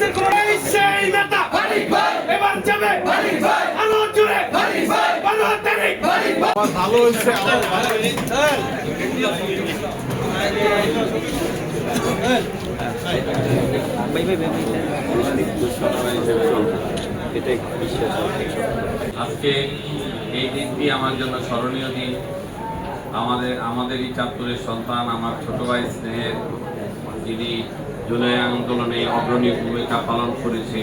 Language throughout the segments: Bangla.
বাংলাদেশের কোন সেই নেতা এবার যাবে। আলো জুড়ে। বারো তারিখ ভালো হয়েছে আমার ভালো আজকে এই দিনটি আমার জন্য স্মরণীয় দিন। আমাদের আমাদেরই চাঁদপুরের সন্তান আমার ছোট ভাই স্নেহের যিনি জুলাই আন্দোলনে অগ্রণী ভূমিকা পালন করেছে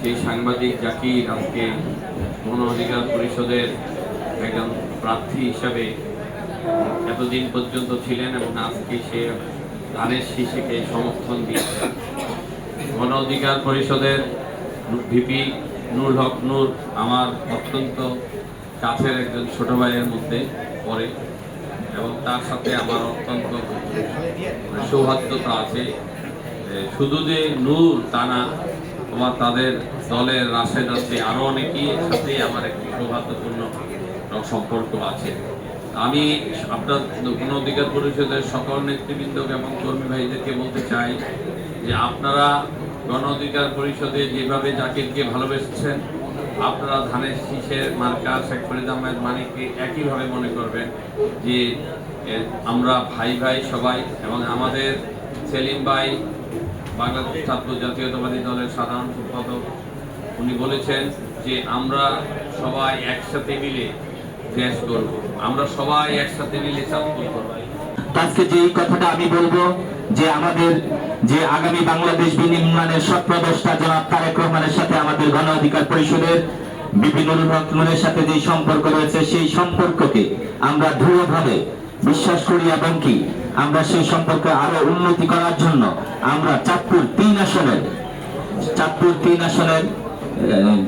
সেই সাংবাদিক জাকির, আজকে গণ অধিকার পরিষদের একজন প্রার্থী হিসাবে এতদিন পর্যন্ত ছিলেন এবং আজকে সে ধানের শীষেকে সমর্থন দিয়েছে। গণ অধিকার পরিষদের ভিপি নুর হক নূর আমার অত্যন্ত কাছের একজন ছোট ভাইয়ের মধ্যে পড়ে এবং তার সাথে আমার অত্যন্ত সৌহার্দ্যতা আছে। শুধু যে নূর, তা না আমার তাদের দলের রাশেদ আছে আরও অনেকেই সাথেই আমার একটি সৌহার্দ্যপূর্ণ সম্পর্ক আছে। আমি আপনার গণ অধিকার পরিষদের সকল নেতৃবৃন্দ এবং কর্মী ভাইদেরকে বলতে চাই যে আপনারা গণ অধিকার পরিষদে যেভাবে জাকিরকে ভালোবেসেছেন, আপনারা ধানের শীষের মার্কা শেখ ফরিদ আহমেদ মানিককে একইভাবে মনে করবেন যে আমরা ভাই ভাই সবাই এবং আমাদের সেলিম ভাই বাংলাদেশ ছাত্র জাতীয়তাবাদী দলের সাধারণ সম্পাদক। উনি বলেছেন যে আমরা সবাই একসাথে মিলে দেশ করব আমরা সবাই একসাথে মিলে চাঁদপুর করব আজকে যে কথাটা আমি বলব, যে আমাদের যে আগামী বাংলাদেশ বিনির্মাণের স্বপ্নদ্রষ্টা জনাব তারেক রহমানের সাথে আমাদের গণ অধিকার পরিষদের বিভিন্ন রহমানের সাথে যে সম্পর্ক রয়েছে, সেই সম্পর্ককে আমরা দৃঢ়ভাবে বিশ্বাস করি এবং কি, আমরা সেই সম্পর্কে আরও উন্নতি করার জন্য আমরা চাঁদপুর তিন আসনের, চাঁদপুর তিন আসনের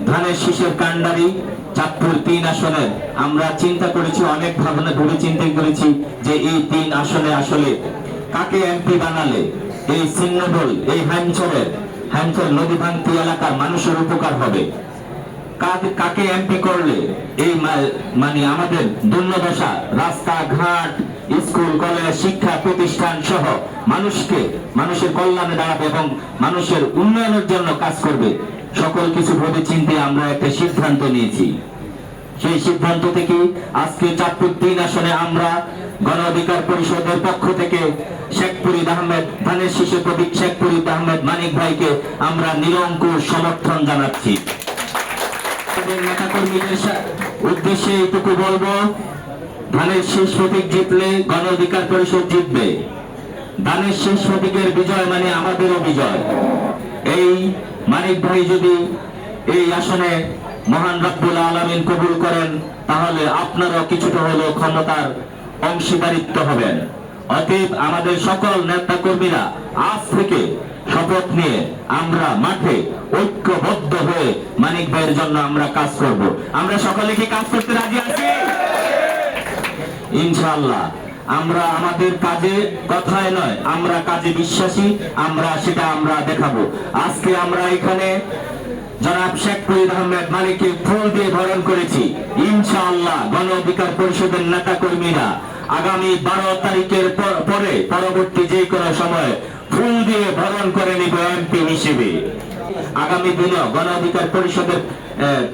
ধানের শীষের কান্ডারি চাঁদপুর তিন আসনের, আমরা চিন্তা করেছি, অনেক ভাবনা ভেবে চিন্তা করেছি যে এই তিন আসনে আসলে কাকে এমপি বানালে, এই সিংহদল এই হ্যামচরের হ্যামচর নদী ভাঙতি এলাকার মানুষের উপকার হবে। কাকে- কাকে এমপি করলে, এই মানে আমাদের দুর্নদশা, রাস্তাঘাট স্কুল, কলেজ, শিক্ষা প্রতিষ্ঠান সহ মানুষকে মানুষের কল্যাণে দাঁড়াবে এবং মানুষের উন্নয়নের জন্য কাজ করবে। সকল কিছু ভেবে চিন্তে আমরা একটা সিদ্ধান্ত নিয়েছি। সেই সিদ্ধান্ত থেকে আজকে চাঁদপুর তিন আসনে আমরা গণ অধিকার পরিষদের পক্ষ থেকে শেখ ফরিদ আহমেদ, ধানের শিশু প্রতীক শেখ ফরিদ আহমেদ, মানিক ভাইকে আমরা নিরঙ্কুশ সমর্থন জানাচ্ছি। নেতাকর্মীদের উদ্দেশ্যে এইটুকু বলব ধানের শেষ প্রতীক জিতলে গণ অধিকার পরিষদ জিতবে। ধানের শেষ প্রতীকের বিজয় মানে আমাদেরও বিজয়। এই মানিক ভাই যদি এই আসনে মহান রব্বুল আলমিন কবুল করেন, তাহলে আপনারাও কিছুটা হলেও ক্ষমতার অংশীদারিত্ব হবেন। অতএব আমাদের সকল নেতা কর্মীরা আজ থেকে শপথ নিয়ে আমরা মাঠে ঐক্যবদ্ধ হয়ে মানিক ভাইয়ের জন্য আমরা কাজ করব। আমরা সকলে কি কাজ করতে রাজি আছি? ইনশাআল্লাহ। আমরা আমাদের কাজে কথায় নয়, আমরা কাজে বিশ্বাসী, আমরা সেটা আমরা দেখাবো। আজকে আমরা এখানে জনাব শেখ ফরিদ আহমেদ মালিককে ফুল দিয়ে বরণ করেছি। ইনশাআল্লাহ গণ অধিকার পরিষদের নেতা কর্মীরা আগামী বারো তারিখের পরে পরবর্তী যে কোনো সময় ফুল দিয়ে বরণ করে নিব এমপি হিসেবে। আগামী দিনে গণ অধিকার পরিষদের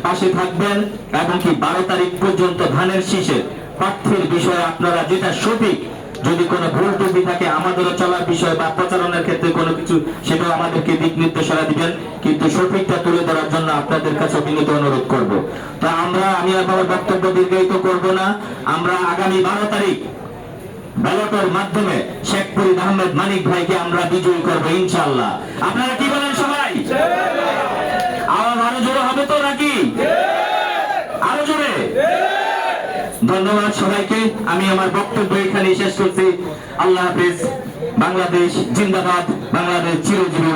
পাশে থাকবেন এবং কি বারো তারিখ পর্যন্ত ধানের শীষে প্রার্থীর বিষয়ে আপনারা যেটা সঠিক, যদি কোনো ভুল ত্রুটি থাকে, আমাদেরও চলার বিষয় বা প্রচারণের ক্ষেত্রে কোনো কিছু, সেটাও আমাদেরকে দিক নির্দেশনা দিবেন। কিন্তু সঠিকটা তুলে ধরার জন্য আপনাদের কাছে বিনীত অনুরোধ করব। তো আমরা, আমি আমার বক্তব্য দীর্ঘায়িত করব না। আমরা আগামী বারো তারিখ ব্যালটের মাধ্যমে শেখ ফরিদ আহমেদ মানিক ভাইকে আমরা বিজয়ী করব ইনশাল্লাহ আপনারা কি বলেন সবাই আওয়াজ আরও জোরে হবে তো নাকি আরও জোরে ধন্যবাদ সবাইকে। আমি আমার বক্তব্য এখানে শেষ করছি। আল্লাহ হাফেজ। বাংলাদেশ জিন্দাবাদ। বাংলাদেশ চিরজীবী